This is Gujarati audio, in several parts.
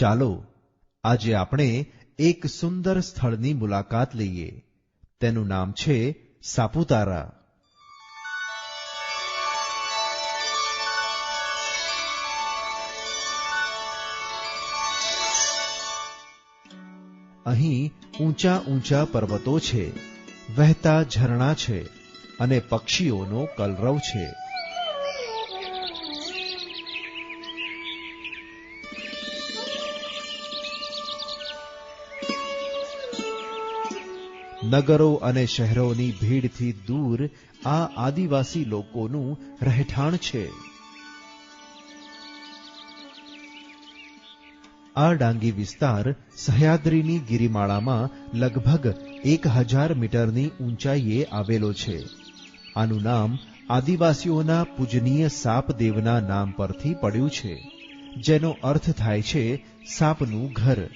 ચાલો, આજે આપણે એક સુંદર સ્થળની મુલાકાત લઈએ. તેનું નામ છે સાપુતારા. અહીં ઊંચા ઊંચા પર્વતો છે, વહેતા ઝરણા છે અને પક્ષીઓનો કલરવ છે. નગરો અને શહેરોની ભીડથી દૂર આ આદિવાસી લોકોનું રહેઠાણ છે. આ ડાંગી વિસ્તાર સહ્યાદ્રીની ગિરિમાળામાં લગભગ એક હજાર મીટરની ઊંચાઈએ આવેલો છે. આનું નામ આદિવાસીઓના પૂજનીય સાપદેવના નામ પરથી પડ્યું છે, જેનો અર્થ થાય છે સાપનું ઘર,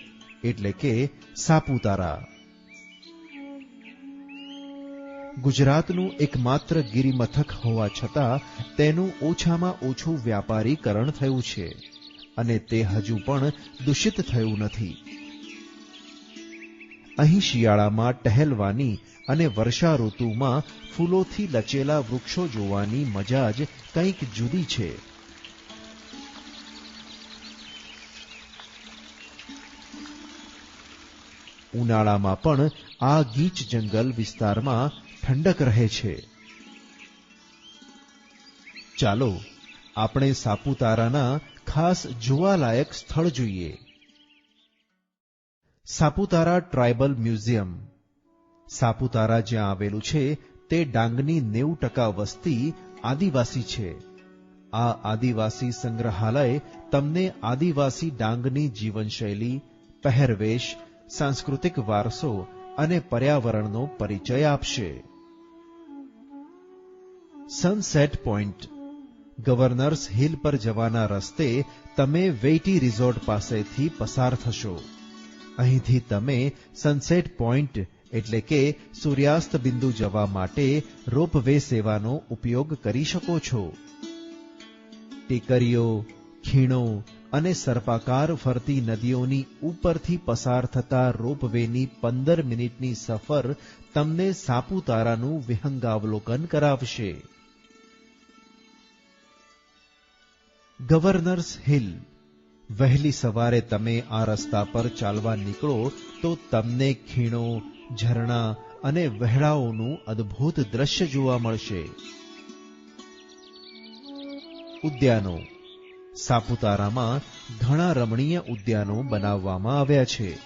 એટલે કે સાપુતારા. ગુજરાતનું એકમાત્ર ગિરિમથક હોવા છતાં તેનું ઓછામાં ઓછું વ્યાપારીકરણ થયું છે અને તે હજુ પણ દૂષિત થયું નથી. અહીં શિયાળામાં ટહેલવાની અને વર્ષા ઋતુમાં ફૂલોથી લચેલા વૃક્ષો જોવાની મજા જ કંઈક જુદી છે. ઉનાળામાં પણ આ ગીચ જંગલ વિસ્તારમાં ઠંડક રહે છે. ચાલો, આપણે સાપુતારાના ખાસ જોવાલાયક સ્થળ જોઈએ. Saputara tribal museum. સાપુતારા જ્યાં આવેલું છે, તે ડાંગની નેવું ટકા વસ્તી આદિવાસી છે. આ આદિવાસી સંગ્રહાલય તમને આદિવાસી ડાંગની જીવનશૈલી, પહેરવેશ સાંસ્કૃતિક વારસો અને પર્યાવરણનો પરિચય આપશે. સનસેટ પોઈન્ટ ગવર્નર્સ હિલ પર જવાના રસ્તે તમે વેઇટી રિઝોર્ટ પાસેથી પસાર થશો. અહીંથી તમે સનસેટ પોઈન્ટ એટલે કે સૂર્યાસ્ત બિંદુ જવા માટે રોપવે સેવાનો ઉપયોગ કરી શકો છો. ટેકરીઓ, ખીણો અને સર્પાકાર ફરતી નદીઓની ઉપરથી પસાર થતા રોપવેની પંદર મિનિટની સફર તમને સાપુતારાનું વિહંગાવલોકન કરાવશે. Governor's hill. વહેલી સવારે તમે આ રસ્તા પર ચાલવા નીકળો તો તમને ખીણો, ઝરણા અને વહેળાઓનું અદ્ભુત દ્રશ્ય જોવા મળશે. ઉદ્યાનો. સાપુતારામાં ઘણા રમણીય ઉદ્યાનો બનાવવામાં આવ્યા છે,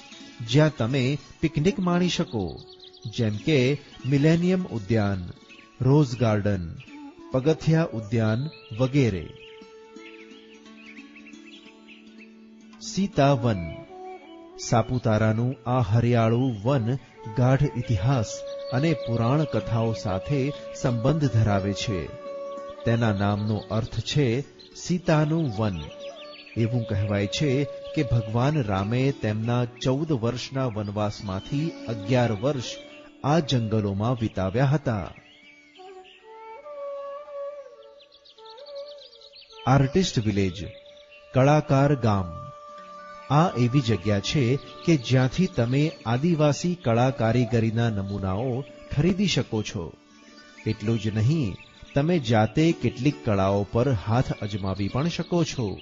જ્યાં તમે પિકનિક માણી શકો. જેમ કે મિલેનિયમ ઉદ્યાન, રોઝ ગાર્ડન, પગથિયા ઉદ્યાન વગેરે. સીતા વન. સાપુતારાનું આ હરિયાળું વન ગાઢ ઇતિહાસ અને પુરાણ કથાઓ સાથે સંબંધ ધરાવે છે. તેના નામનો અર્થ છે સીતાનું વન. એવું કહેવાય છે કે ભગવાન રામે તેમના ચૌદ વર્ષના વનવાસમાંથી અગિયાર વર્ષ આ જંગલોમાં વિતાવ્યા હતા. આર્ટિસ્ટ વિલેજ, કળાકાર ગામ. આ એવી જગ્યા છે કે જ્યાંથી તમે આદિવાસી કળા કારીગરીના નમૂનાઓ ખરીદી શકો છો. એટલું જ નહીં તમે જાતે કેટલીક કળાઓ પર હાથ અજમાવી પણ શકો છો.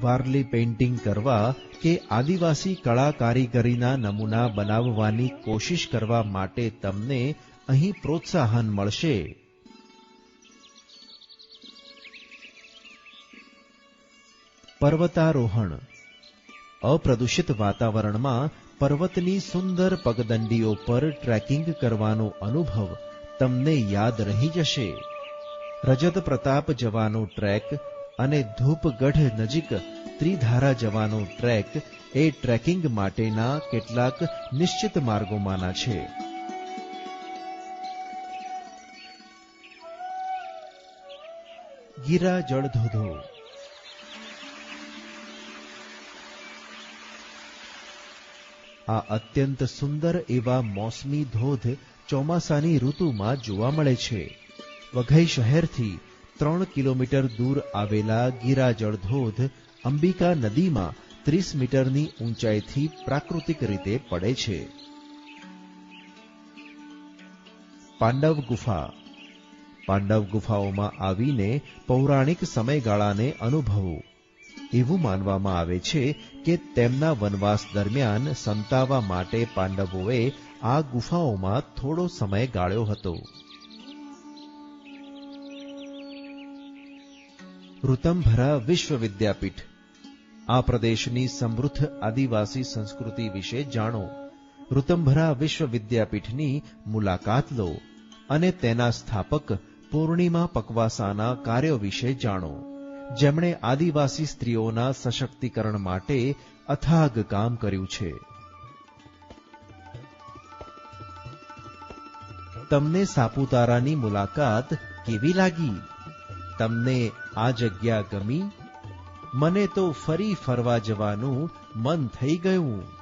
વારલી પેઇન્ટિંગ કરવા કે આદિવાસી કળા કારીગરીના નમૂના બનાવવાની કોશિશ કરવા માટે તમને અહીં પ્રોત્સાહન મળશે. પર્વતારોહણ. અપ્રદૂષિત વાતાવરણમાં પર્વતની સુંદર પગદંડીઓ પર ટ્રેકિંગ કરવાનો અનુભવ તમને યાદ રહી જશે. રજત પ્રતાપ જવાનો ટ્રેક અને ધૂપગઢ નજીક ત્રિધારા જવાનો ટ્રેક એ ટ્રેકિંગ માટેના કેટલાક નિશ્ચિત માર્ગોમાંના છે. ગીરા જળધોધો આ અત્યંત સુંદર એવા મોસમી ધોધ ચોમાસાની ઋતુમાં જોવા મળે છે. વઘઈ શહેરથી ત્રણ કિલોમીટર દૂર આવેલા ગીરાજળ ધોધ અંબિકા નદીમાં ત્રીસ મીટરની ઊંચાઈથી પ્રાકૃતિક રીતે પડે છે. પાંડવ ગુફા. પાંડવ ગુફાઓમાં આવીને પૌરાણિક સમયગાળાને અનુભવો. એવું માનવામાં આવે છે કે તેમના વનવાસ દરમિયાન સંતાવા માટે પાંડવોએ આ ગુફાઓમાં થોડો સમય ગાળ્યો હતો. ઋતંભરા વિશ્વ વિદ્યાપીઠ આ પ્રદેશની સમૃદ્ધ આદિવાસી સંસ્કૃતિ વિશે જાણો. ઋતંભરા વિશ્વ વિદ્યાપીઠની મુલાકાત લો અને તેના સ્થાપક પૂર્ણિમા પકવાસાના કાર્યો વિશે જાણો. જેમણે આદિવાસી સ્ત્રીઓના સશક્તિકરણ માટે અથાગ કામ કર્યું છે. તમને સાપુતારાની મુલાકાત કેવી લાગી? તમને આ જગ્યા ગમી? મને તો ફરી ફરવા જવાનું મન થઈ ગયું.